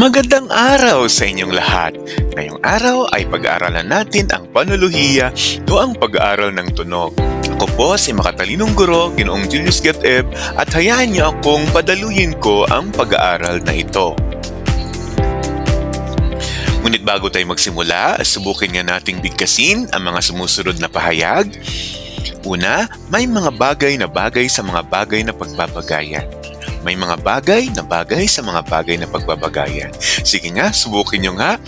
Magandang araw sa inyong lahat. Ngayong araw ay pag-aaralan natin ang panuluhiya o ang pag-aaral ng tunog. Ako po si makatalinong guro, Ginoong Julius Gateb, at hayaan niyo akong padaluyin ko ang pag-aaral na ito. Ngunit bago tayo magsimula, subukin nga nating bigkasin ang mga sumusunod na pahayag. Una, may mga bagay na bagay sa mga bagay na pagbabagayan. May mga bagay na bagay sa mga bagay na pagbabagayan. Sige nga, subukin nyo nga.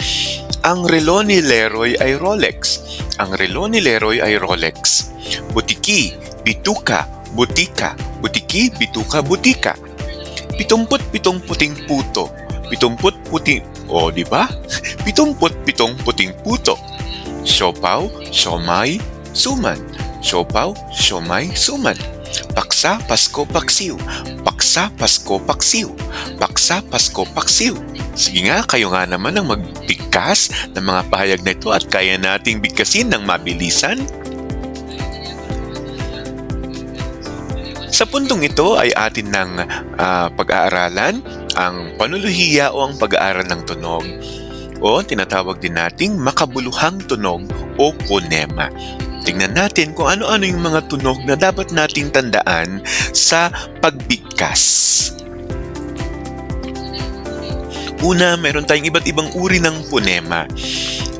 Ang relo ni Leroy ay Rolex. Ang relo ni Leroy ay Rolex. Butiki, bituka, butika. Butiki, bituka, butika. Pitumput pitong puting puto. Pitumput puting... O, oh, di ba? Pitumput pitong puting puto. Siopaw, siomay, suman. Siopaw, siomay, suman. Paksa, Pasko, Paksiw. Paksa, Pasko, Paksiw. Paksa, Pasko, Paksiw. Sige nga, kayo nga naman ang magbigkas ng mga pahayag na ito at kaya nating bigkasin ng mabilisan. Sa puntong ito ay atin ng uh, pag-aaralan ang panuluhiya o ang pag-aaral ng tunog o tinatawag din nating makabuluhang tunog o ponema. Tingnan natin kung ano-ano yung mga tunog na dapat nating tandaan sa pagbigkas. Una, meron tayong iba't ibang uri ng punema.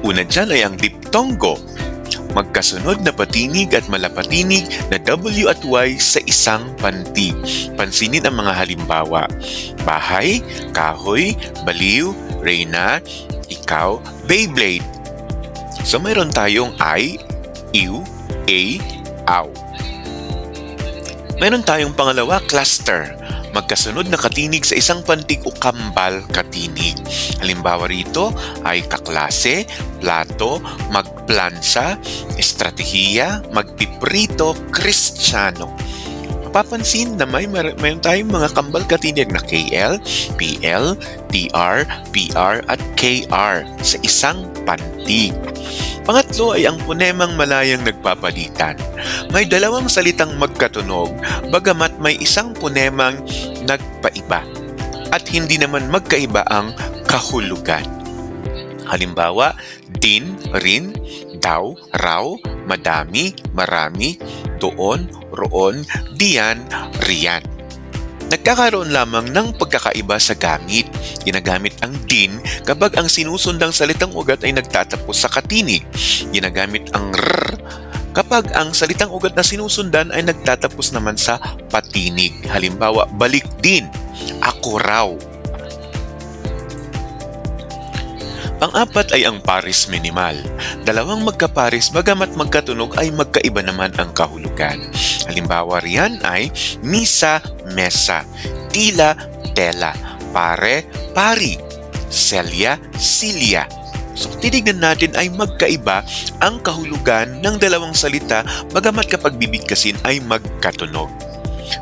Una dyan ay ang diptongo, magkasunod na patinig at malapatinig na W at Y sa isang panti. Pansinin ang mga halimbawa. Bahay, kahoy, baliw, reyna, ikaw, Beyblade. So mayroon tayong I, iw, a, aw. Meron tayong pangalawa, cluster. Magkasunod na katinig sa isang pantig o kambal katinig. Halimbawa rito ay kaklase, plato, magplansa, estratehiya, magpiprito, kristyano. Mapapansin na may mayroon tayong mga kambal katinig na KL, PL, TR, PR at KR sa isang pantig. Pangatlo ay ang punemang malayang nagpapalitan. May dalawang salitang magkatunog, bagamat may isang punemang nagpaiba. At hindi naman magkaiba ang kahulugan. Halimbawa, din, rin, daw, raw, madami, marami, doon, roon, diyan, riyan. Nagkakaroon lamang ng pagkakaiba sa gamit. Ginagamit ang din kapag ang sinusundang salitang ugat ay nagtatapos sa katinig. Ginagamit ang r kapag ang salitang ugat na sinusundan ay nagtatapos naman sa patinig. Halimbawa, balik din, ako raw. Pang-apat ay ang paris minimal. Dalawang magkaparis bagamat magkatunog ay magkaiba naman ang kahulugan. Halimbawa riyan ay misa, mesa, tila, tela, pare, pari, selya, silya. So tinignan natin ay magkaiba ang kahulugan ng dalawang salita bagamat kapag bibigkasin ay magkatunog.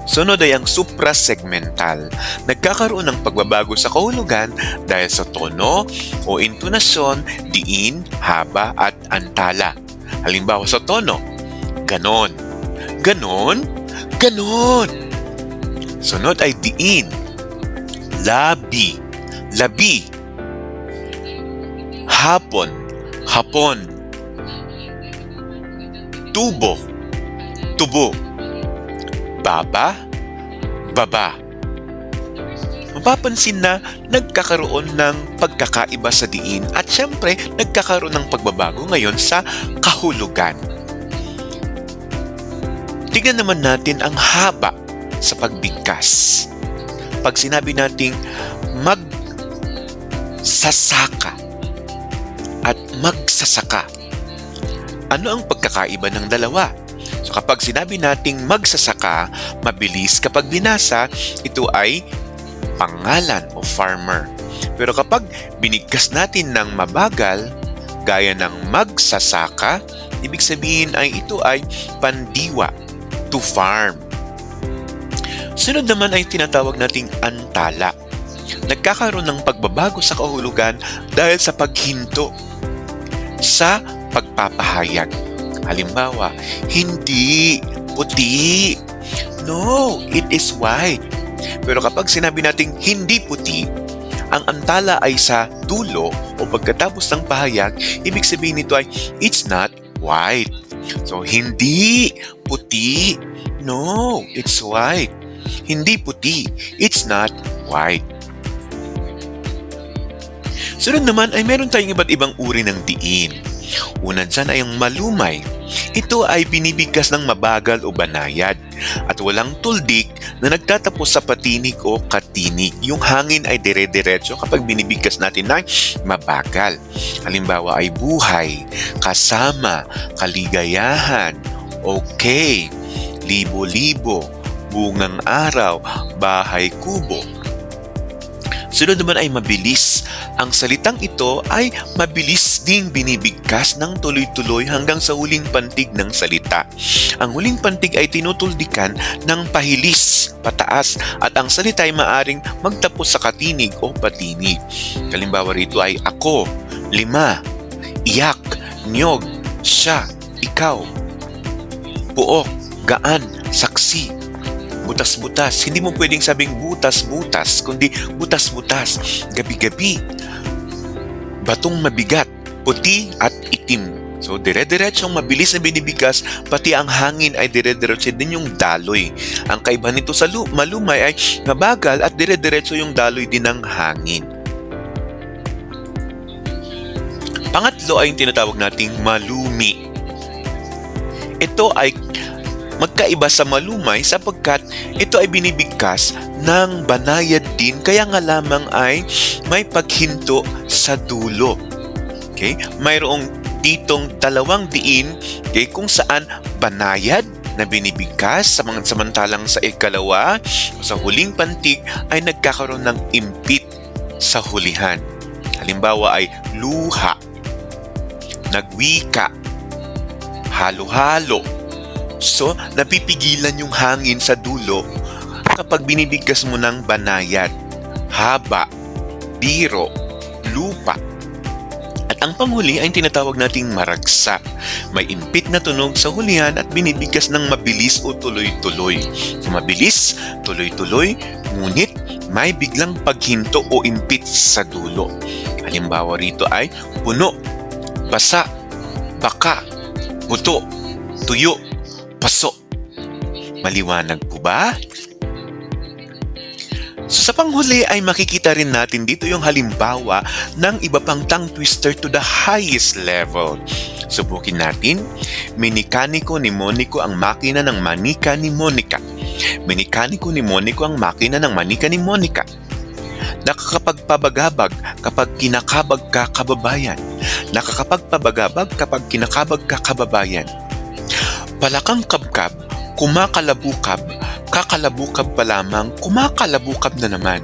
Sunod ay ang suprasegmental. Nagkakaroon ng pagbabago sa kahulugan dahil sa tono o intonasyon, diin, haba at antala. Halimbawa sa tono, ganon, ganon, ganon. Sunod ay diin, labi, labi, hapon, hapon, tubo, tubo baba, baba. Mapapansin na nagkakaroon ng pagkakaiba sa diin at syempre nagkakaroon ng pagbabago ngayon sa kahulugan. Tingnan naman natin ang haba sa pagbigkas. Pag sinabi nating magsasaka at magsasaka, ano ang pagkakaiba ng dalawa? Kapag sinabi nating magsasaka, mabilis kapag binasa, ito ay pangalan o farmer. Pero kapag binigkas natin ng mabagal, gaya ng magsasaka, ibig sabihin ay ito ay pandiwa, to farm. Sunod naman ay tinatawag nating antala. Nagkakaroon ng pagbabago sa kahulugan dahil sa paghinto sa pagpapahayag Halimbawa, hindi puti. No, it is white. Pero kapag sinabi nating hindi puti, ang antala ay sa dulo o pagkatapos ng pahayag, ibig sabihin nito ay it's not white. So, hindi puti. No, it's white. Hindi puti. It's not white. Sunod naman ay meron tayong iba't ibang uri ng diin. Una dyan ay ang malumay. Ito ay binibigkas ng mabagal o banayad at walang tuldik na nagtatapos sa patinig o katinig. Yung hangin ay dire-diretso kapag binibigkas natin ng mabagal. Halimbawa ay buhay, kasama, kaligayahan, okay, libo-libo, bungang araw, bahay kubo. Sunod naman ay mabilis. Ang salitang ito ay mabilis ding binibigkas ng tuloy-tuloy hanggang sa huling pantig ng salita. Ang huling pantig ay tinutuldikan ng pahilis, pataas, at ang salita ay maaring magtapos sa katinig o patinig. Kalimbawa rito ay ako, lima, iyak, niyog, siya, ikaw, puok, gaan, saksi, butas-butas. Hindi mo pwedeng sabing butas-butas, kundi butas-butas, gabi-gabi. Batong mabigat, puti at itim. So, dire-diretsong mabilis na binibigkas, pati ang hangin ay dire-diretso din yung daloy. Ang kaibahan nito sa lu- malumay ay mabagal at dire-diretso yung daloy din ng hangin. Pangatlo ay yung tinatawag nating malumi. Ito ay magkaiba sa malumay sapagkat ito ay binibigkas ng banayad din kaya nga lamang ay may paghinto sa dulo. Okay? Mayroong ditong dalawang diin okay, kung saan banayad na binibigkas sa mga samantalang sa ikalawa sa huling pantig ay nagkakaroon ng impit sa hulihan. Halimbawa ay luha, nagwika, halo-halo, So, napipigilan yung hangin sa dulo kapag binibigkas mo ng banayad, haba, biro, lupa. At ang panghuli ay tinatawag nating maragsa. May impit na tunog sa hulihan at binibigkas ng mabilis o tuloy-tuloy. Mabilis, tuloy-tuloy, ngunit may biglang paghinto o impit sa dulo. Halimbawa rito ay puno, basa, baka, buto, tuyo. Maliwanag po ba? So sa panghuli ay makikita rin natin dito yung halimbawa ng iba pang tongue twister to the highest level. Subukin natin, minikaniko ni Monico ang makina ng manika ni Monica. Minikaniko ni Monico ang makina ng manika ni Monica. Nakakapagpabagabag kapag kinakabag ka kababayan. Nakakapagpabagabag kapag kinakabag ka kababayan. Palakang kabkab, kumakalabukab, kakalabukab pa lamang, kumakalabukab na naman.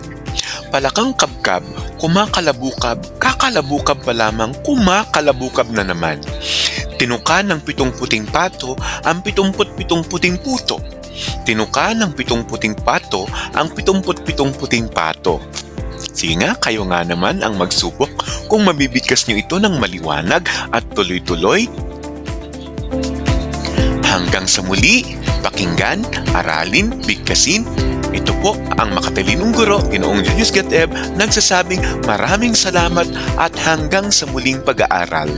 Palakang kabkab, kumakalabukab, kakalabukab pa lamang, kumakalabukab na naman. Tinuka ng pitong puting pato ang pitumput pitong puting puto. Tinuka ng pitong puting pato ang pitumput pitong puting pato. Sige nga, kayo nga naman ang magsubok kung mabibigkas nyo ito ng maliwanag at tuloy-tuloy Hanggang sa muli, pakinggan, aralin, bigkasin. Ito po ang makatalinong guro, Ginoong Julius Gateb, nagsasabing maraming salamat at hanggang sa muling pag-aaral.